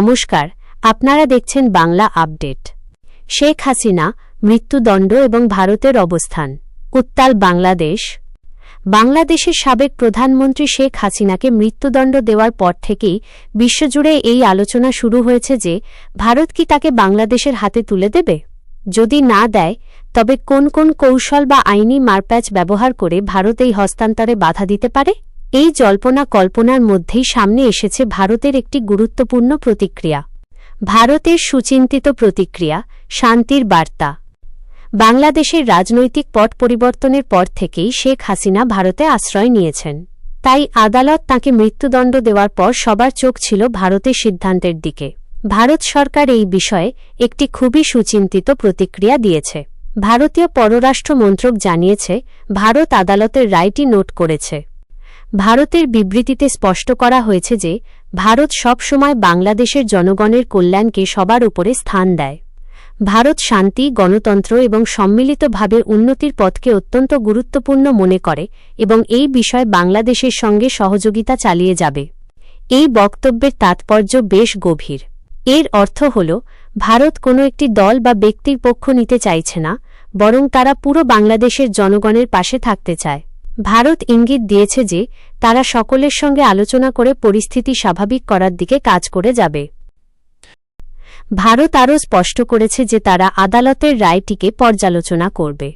নমস্কার, আপনারা দেখছেন বাংলা আপডেট। শেখ হাসিনা, মৃত্যুদণ্ড এবং ভারতের অবস্থান, উত্তাল বাংলাদেশ। বাংলাদেশের সাবেক প্রধানমন্ত্রী শেখ হাসিনাকে মৃত্যুদণ্ড দেওয়ার পর থেকেই বিশ্বজুড়ে এই আলোচনা শুরু হয়েছে যে, ভারত কি তাকে বাংলাদেশের হাতে তুলে দেবে? যদি না দেয়, তবে কোন কোন কৌশল বা আইনি মারপ্যাচ ব্যবহার করে ভারত এই হস্তান্তরে বাধা দিতে পারে? এই জল্পনা কল্পনার মধ্যেই সামনে এসেছে ভারতের একটি গুরুত্বপূর্ণ প্রতিক্রিয়া, ভারতের সুচিন্তিত প্রতিক্রিয়া, শান্তির বার্তা। বাংলাদেশের রাজনৈতিক পট পরিবর্তনের পর থেকেই শেখ হাসিনা ভারতে আশ্রয় নিয়েছেন। তাই আদালত তাকে মৃত্যুদণ্ড দেওয়ার পর সবার চোখ ছিল ভারতের সিদ্ধান্তের দিকে। ভারত সরকার এই বিষয়ে একটি খুবই সুচিন্তিত প্রতিক্রিয়া দিয়েছে। ভারতীয় পররাষ্ট্র মন্ত্রক জানিয়েছে, ভারত আদালতের রায়টি নোট করেছে। ভারতের বিবৃতিতে স্পষ্ট করা হয়েছে যে, ভারত সবসময় বাংলাদেশের জনগণের কল্যাণকে সবার উপরে স্থান দেয়। ভারত শান্তি, গণতন্ত্র এবং সম্মিলিতভাবে উন্নতির পথকে অত্যন্ত গুরুত্বপূর্ণ মনে করে এবং এই বিষয়ে বাংলাদেশের সঙ্গে সহযোগিতা চালিয়ে যাবে। এই বক্তব্যের তাৎপর্য বেশ গভীর। এর অর্থ হল, ভারত কোনো একটি দল বা ব্যক্তির পক্ষ নিতে চাইছে না, বরং তারা পুরো বাংলাদেশের জনগণের পাশে থাকতে চায়। ভারত ইঙ্গিত দিয়েছে যে, তারা সকলের সঙ্গে আলোচনা করে পরিস্থিতি স্বাভাবিক করার দিকে কাজ করে যাবে। ভারত আরও স্পষ্ট করেছে যে তারা আদালতের রায়টিকে পর্যালোচনা করবে।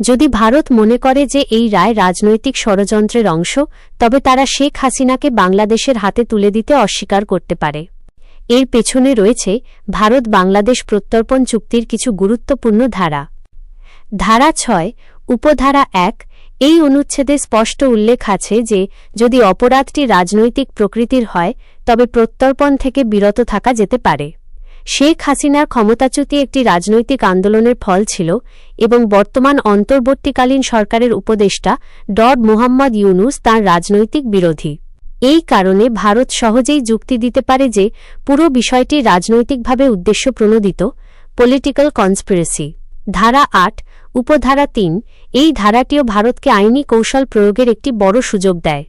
যদি ভারত মনে করে যে এই রায় রাজনৈতিক ষড়যন্ত্রের অংশ, তবে তারা শেখ হাসিনাকে বাংলাদেশের হাতে তুলে দিতে অস্বীকার করতে পারে। এর পেছনে রয়েছে ভারত বাংলাদেশ প্রত্যর্পণ চুক্তির কিছু গুরুত্বপূর্ণ ধারা। ধারা ছয়, উপধারা এক এই অনুচ্ছেদে স্পষ্ট উল্লেখ আছে যে, যদি অপরাধটি রাজনৈতিক প্রকৃতির হয়, তবে প্রত্যর্পণ থেকে বিরত থাকা যেতে পারে। শেখ হাসিনার ক্ষমতাচ্যুতি একটি রাজনৈতিক আন্দোলনের ফল ছিল এবং বর্তমান অন্তর্বর্তীকালীন সরকারের উপদেষ্টা ডড মোহাম্মদ ইউনুস তাঁর রাজনৈতিক বিরোধী। এই কারণে ভারত সহজেই যুক্তি দিতে পারে যে, পুরো বিষয়টি রাজনৈতিকভাবে উদ্দেশ্যপ্রণোদিত পলিটিক্যাল কনস্পিরেসি ধারা আট উপধারা তিন, এই ধারাটিও ভারতকে আইনি কৌশল প্রয়োগের একটি বড় সুযোগ দেয়।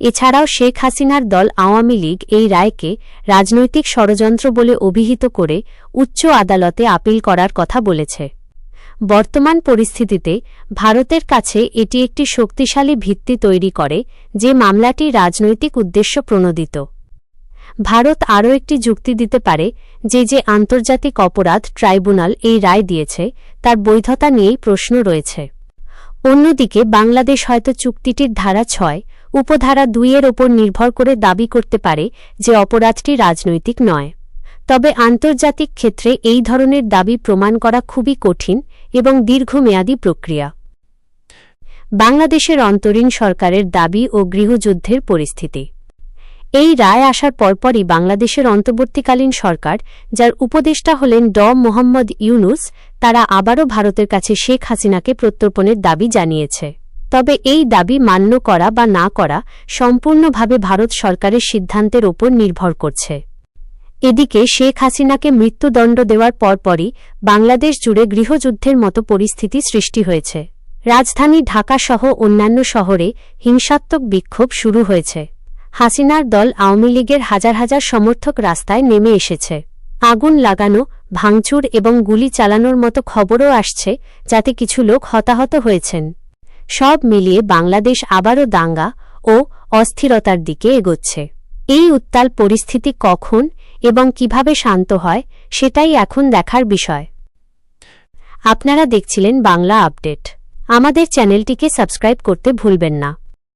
এছাড়াও শেখ হাসিনার দল আওয়ামী লীগ এই রায়কে রাজনৈতিক ষড়যন্ত্র বলে অভিহিত করে উচ্চ আদালতে আপিল করার কথা বলেছে। বর্তমান পরিস্থিতিতে ভারতের কাছে এটি একটি শক্তিশালী ভিত্তি তৈরি করে, যে মামলাটি রাজনৈতিক উদ্দেশ্য প্রণোদিত। ভারত আরও একটি যুক্তি দিতে পারে যে যে আন্তর্জাতিক অপরাধ ট্রাইব্যুনাল এই রায় দিয়েছে, তার বৈধতা নিয়েই প্রশ্ন রয়েছে। অন্যদিকে বাংলাদেশ হয়তো চুক্তিটির ধারা ছয়, উপধারা দুইয়ের ওপর নির্ভর করে দাবি করতে পারে যে অপরাধটি রাজনৈতিক নয়। তবে আন্তর্জাতিক ক্ষেত্রে এই ধরনের দাবি প্রমাণ করা খুবই কঠিন এবং দীর্ঘমেয়াদী প্রক্রিয়া। বাংলাদেশের অন্তরীণ সরকারের দাবি ও গৃহযুদ্ধের পরিস্থিতি। এই রায় আসার পরপরই বাংলাদেশের অন্তর্বর্তীকালীন সরকার, যার উপদেষ্টা হলেন ড. মোহাম্মদ ইউনুস, তারা আবারও ভারতের কাছে শেখ হাসিনাকে প্রত্যর্পণের দাবি জানিয়েছে। তবে এই দাবি মান্য করা বা না করা সম্পূর্ণভাবে ভারত সরকারের সিদ্ধান্তের ওপর নির্ভর করছে। এদিকে শেখ হাসিনাকে মৃত্যুদণ্ড দেওয়ার পরপরই বাংলাদেশ জুড়ে গৃহযুদ্ধের মতো পরিস্থিতি সৃষ্টি হয়েছে। রাজধানী ঢাকাসহ অন্যান্য শহরে হিংসাত্মক বিক্ষোভ শুরু হয়েছে। হাসিনার দল আওয়ামী লীগের হাজার হাজার সমর্থক রাস্তায় নেমে এসেছে। আগুন লাগানো, ভাঙচুর এবং গুলি চালানোর মতো খবরও আসছে, যাতে কিছু লোক হতাহত হয়েছেন। সব মিলিয়ে বাংলাদেশ আবারও দাঙ্গা ও অস্থিরতার দিকে এগোচ্ছে। এই উত্তাল পরিস্থিতি কখন এবং কীভাবে শান্ত হয়, সেটাই এখন দেখার বিষয়। আপনারা দেখছিলেন বাংলা আপডেট। আমাদের চ্যানেলটিকে সাবস্ক্রাইব করতে ভুলবেন না।